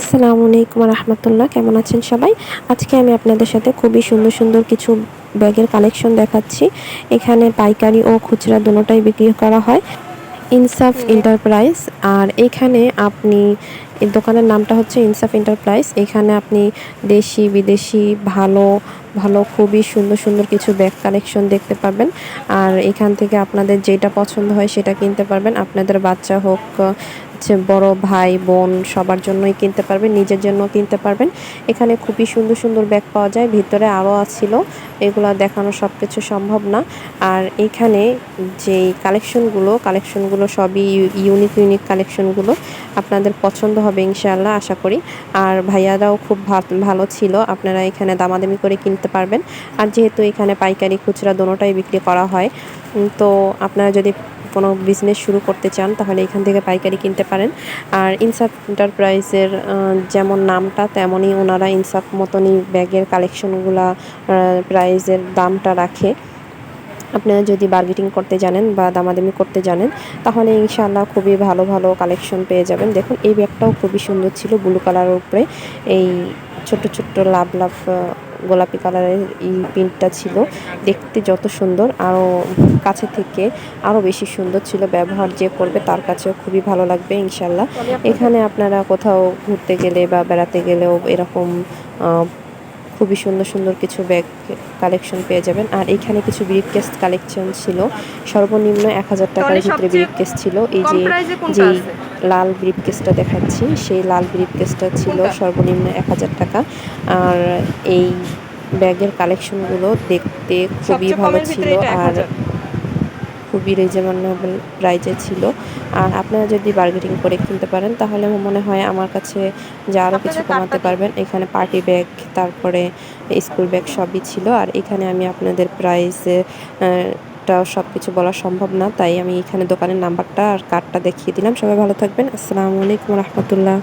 আসসালামু আলাইকুম রহমতুল্লাহ, কেমন আছেন সবাই? আজকে আমি আপনাদের সাথে খুবই সুন্দর সুন্দর কিছু ব্যাগের কালেকশন দেখাচ্ছি। এখানে পাইকারি ও খুচরা দুটোটাই বিক্রি করা হয়। ইনসাফ এন্টারপ্রাইজ, আর এখানে আপনি এই দোকানের নামটা হচ্ছে ইনসাফ এন্টারপ্রাইজ। এখানে আপনি দেশি, বিদেশি, ভালো ভালো, খুবই সুন্দর সুন্দর কিছু ব্যাগ কালেকশন দেখতে পারবেন। আর এখান থেকে আপনাদের যেটা পছন্দ হয় সেটা কিনতে পারবেন। আপনাদের বাচ্চা হোক, হচ্ছে বড় ভাই, বোন, সবার জন্যই কিনতে পারবেন, নিজের জন্য কিনতে পারবেন। এখানে খুবই সুন্দর সুন্দর ব্যাগ পাওয়া যায়। ভিতরে আরও ছিল এগুলো দেখানো সব কিছু সম্ভব না। আর এখানে যেই কালেকশনগুলো কালেকশনগুলো সবই ইউনিক ইউনিক কালেকশনগুলো আপনাদের পছন্দ হবে ইনশাআল্লাহ, আশা করি। আর ভাইয়ারাও খুব ভালো ছিল, আপনারা এখানে দামাদামি করে কিনতে পারবেন। আর যেহেতু এখানে পাইকারি খুচরা দোনোটাই বিক্রি করা হয় তো আপনারা যদি কোনো বিজনেস শুরু করতে চান, তাহলে এখান থেকে পাইকারি কিনতে পারেন। আর ইনসাফ এন্টারপ্রাইজের যেমন নামটা, তেমনই ওনারা ইনসাফ মতনই ব্যাগের কালেকশনগুলা প্রাইজের দামটা রাখে। আপনারা যদি বার্গেটিং করতে জানেন বা দামাদামি করতে জানেন, তাহলে ইনশাআল্লাহ খুবই ভালো ভালো কালেকশন পেয়ে যাবেন। দেখুন, এই ব্যাগটাও খুবই সুন্দর ছিল ব্লু কালারের উপরে। এই ছোট্ট ছোট্ট লাভ লাভ গোলাপি কালারের এই প্রিন্টটা ছিল। দেখতে যত সুন্দর, আরও কাছে থেকে আরও বেশি সুন্দর ছিল, ব্যবহার যে করবে তার কাছেও খুবই ভালো লাগবে ইনশাল্লাহ এখানে আপনারা কোথাও ঘুরতে গেলে বা বেড়াতে গেলেও এরকম খুবই সুন্দর সুন্দর কিছু ব্যাগ কালেকশন পেয়ে যাবেন। আর এখানে কিছু ব্রিফ কেস কালেকশন ছিল। সর্বনিম্ন এক হাজার টাকার ভিতরে ব্রিফ কেস ছিল। এই যে যেই লাল ব্রিফকেসটা দেখাচ্ছি সেই লাল ব্রিফ কেসটা ছিল সর্বনিম্ন এক হাজার টাকা। আর এই ব্যাগের কালেকশনগুলো দেখতে খুবই ভালো ছিল। আর খুবই রিজনেবল প্রাইজে ছিল। আর আপনারা যদি বার্গেটিং করে কিনতে পারেন তাহলে মনে হয় আমার কাছে যে আরও কিছু কমাতে পারবেন এখানে পার্টি ব্যাগ তারপরে স্কুল ব্যাগ সবই ছিল। আর এখানে আমি আপনাদের প্রাইসে সব কিছু বলা সম্ভব না তাই আমি এখানে দোকানের নাম্বারটা আর কার্ডটা দেখিয়ে দিলাম। সবাই ভালো থাকবেন। আসসালামু আলাইকুম রহমতুল্লাহ।